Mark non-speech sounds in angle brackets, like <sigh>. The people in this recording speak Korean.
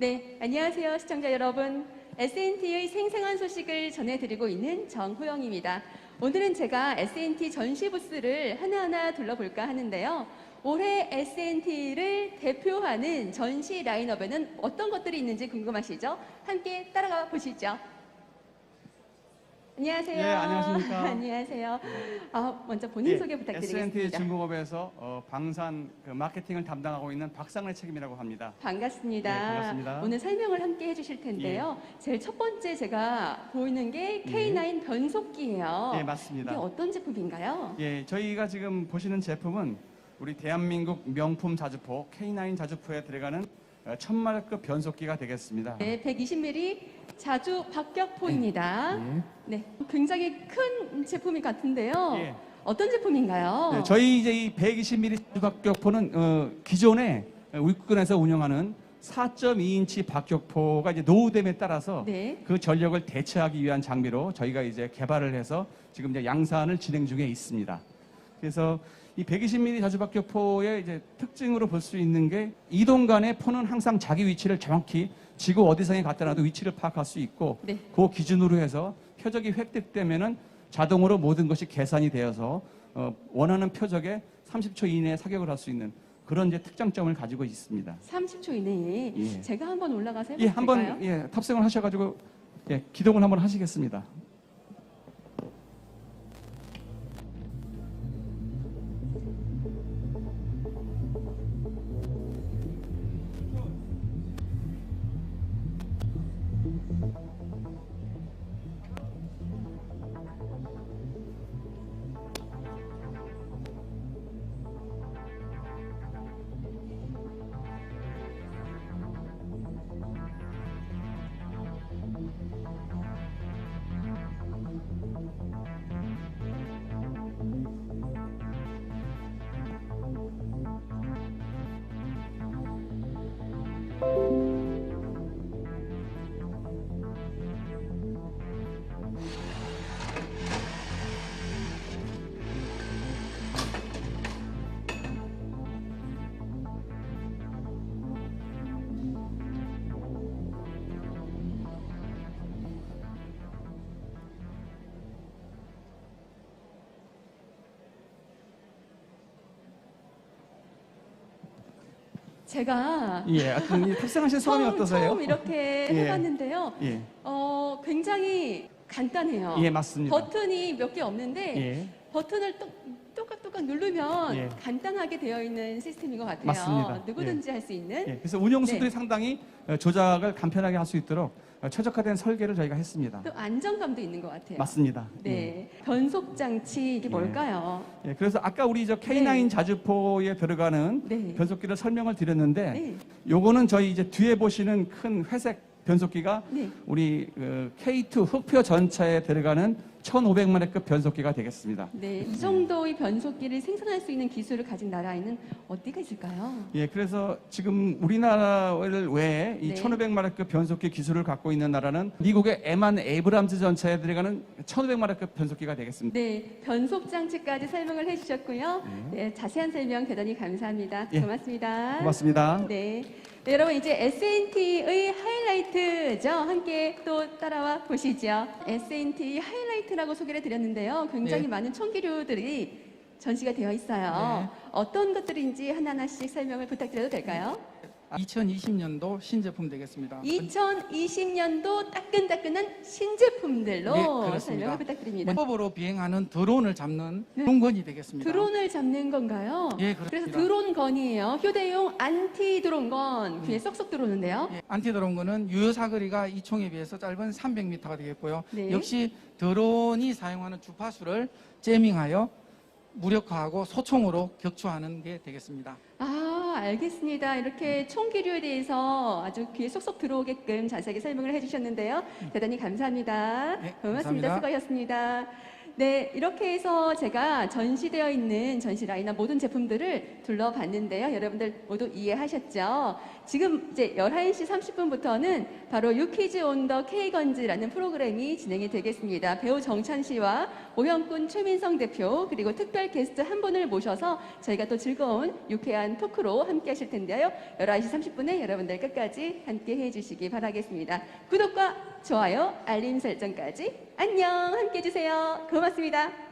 네, 안녕하세요, 시청자 여러분. SNT의 생생한 소식을 전해드리고 있는 정호영입니다. 오늘은 제가 SNT 전시 부스를 하나하나 둘러볼까 하는데요. 올해 SNT를 대표하는 전시 라인업에는 어떤 것들이 있는지 궁금하시죠? 함께 따라가 보시죠. 안녕하세요. 예, 안녕하십니까. <laughs> 안녕하세요. 아, 먼저 본인 소개 SNT 부탁드리겠습니다. 중공업에서 어, 방산 그 마케팅을 담당하고 있는 박상래 책임이라고 합니다. 반갑습니다. 네, 반갑습니다. 오늘 설명을 함께 해주실 텐데요. 제일 첫 번째 제가 보이는 게 K9 변속기예요. 예, 맞습니다. 이게 어떤 제품인가요? 예, 저희가 지금 보시는 제품은 우리 대한민국 명품 자주포 K9 자주포에 들어가는 어, 천마력급 변속기가 되겠습니다. 네, 120mm 자주 박격포입니다. 예. 네, 굉장히 큰 제품이 같은데요. 예. 어떤 제품인가요? 네, 저희 이제 이 120mm 박격포는 어, 기존에 우익군에서 운영하는 4.2인치 박격포가 이제 노후됨에 따라서 네. 그 전력을 대체하기 위한 장비로 저희가 이제 개발을 해서 지금 이제 양산을 진행 중에 있습니다. 그래서 이 120mm 자주박격포의 이제 특징으로 볼 수 있는 게 이동 간의 포는 항상 자기 위치를 정확히 지구 어디선에 갖다 놔도 위치를 파악할 수 있고 네. 그 기준으로 해서 표적이 획득되면은 자동으로 모든 것이 계산이 되어서 어, 원하는 표적에 30초 이내에 사격을 할 수 있는 그런 이제 특장점을 가지고 있습니다. 30초 이내에 예. 제가 한번 올라가서 해볼까요? 예, 한번 예, 탑승을 하셔가지고 예, 기동을 한번 하시겠습니다. 제가 예, 이 탑승하신 소감이 처음, 어떠세요? 처음 이렇게 예. 해봤는데요. 예, 어, 굉장히 간단해요. 예, 맞습니다. 버튼이 몇 개 없는데 예, 버튼을 똑, 똑깍똑깍 누르면 예. 간단하게 되어 있는 시스템인 것 같아요. 맞습니다. 누구든지 할수 있는. 예. 그래서 운영수들이 네. 상당히 어, 조작을 간편하게 할 수 있도록 어, 최적화된 설계를 저희가 했습니다. 또 안정감도 있는 것 같아요. 맞습니다. 네. 변속 장치 이게 예. 뭘까요? 예, 그래서 아까 우리 저 K9 네. 자주포에 들어가는 네. 변속기를 설명을 드렸는데 네. 요거는 저희 이제 뒤에 보시는 큰 회색 변속기가 네. 우리 그 K2 흑표 전차에 들어가는 1,500마력급 변속기가 되겠습니다. 네. 이 정도의 변속기를 생산할 수 있는 기술을 가진 나라에는 어디가 있을까요? 예, 그래서 지금 우리나라를 외에 이 네. 1,500마력급 변속기 기술을 갖고 있는 나라는 미국의 에만 에이브람즈 전차에 들어가는 1,500마력급 변속기가 되겠습니다. 네. 변속 장치까지 설명을 해주셨고요. 네. 자세한 설명 대단히 감사합니다. 예. 고맙습니다. 고맙습니다. 네. 네, 여러분 이제 SNT의 하이라이트죠. 함께 또 따라와 보시죠. SNT 하이라이트라고 소개를 드렸는데요. 굉장히 네. 많은 총기류들이 전시가 되어 있어요. 어떤 것들인지 하나하나씩 설명을 부탁드려도 될까요? 2020년도 신제품 되겠습니다. 2020년도 따끈따끈한 신제품들로 네, 그렇습니다. 설명을 부탁드립니다. 법으로 비행하는 드론을 잡는 네. 드론건이 되겠습니다. 드론을 잡는 건가요? 예, 그래서 그렇습니다. 드론건이에요. 휴대용 안티 드론건 귀에 쏙쏙 들어오는데요. 예, 안티 드론건은 유효 사거리가 이 총에 비해서 짧은 300m가 되겠고요. 네. 역시 드론이 사용하는 주파수를 제밍하여 무력화하고 소총으로 격추하는 게 되겠습니다. 아, 알겠습니다. 이렇게 총기류에 대해서 아주 귀에 쏙쏙 들어오게끔 자세하게 설명을 해주셨는데요. 대단히 감사합니다. 네, 고맙습니다. 감사합니다. 수고하셨습니다. 네, 이렇게 해서 제가 전시되어 있는 전시 라인업 모든 제품들을 둘러봤는데요. 여러분들 모두 이해하셨죠? 지금 이제 11시 30분부터는 바로 유퀴즈 온 더 K건즈라는 프로그램이 진행이 되겠습니다. 배우 정찬 씨와 오영꾼 최민성 대표 그리고 특별 게스트 한 분을 모셔서 저희가 또 즐거운 유쾌한 토크로 함께 하실 텐데요. 11시 30분에 여러분들 끝까지 함께 해 주시기 바라겠습니다. 구독과 좋아요, 알림 설정까지 안녕 함께 해주세요. 고맙습니다.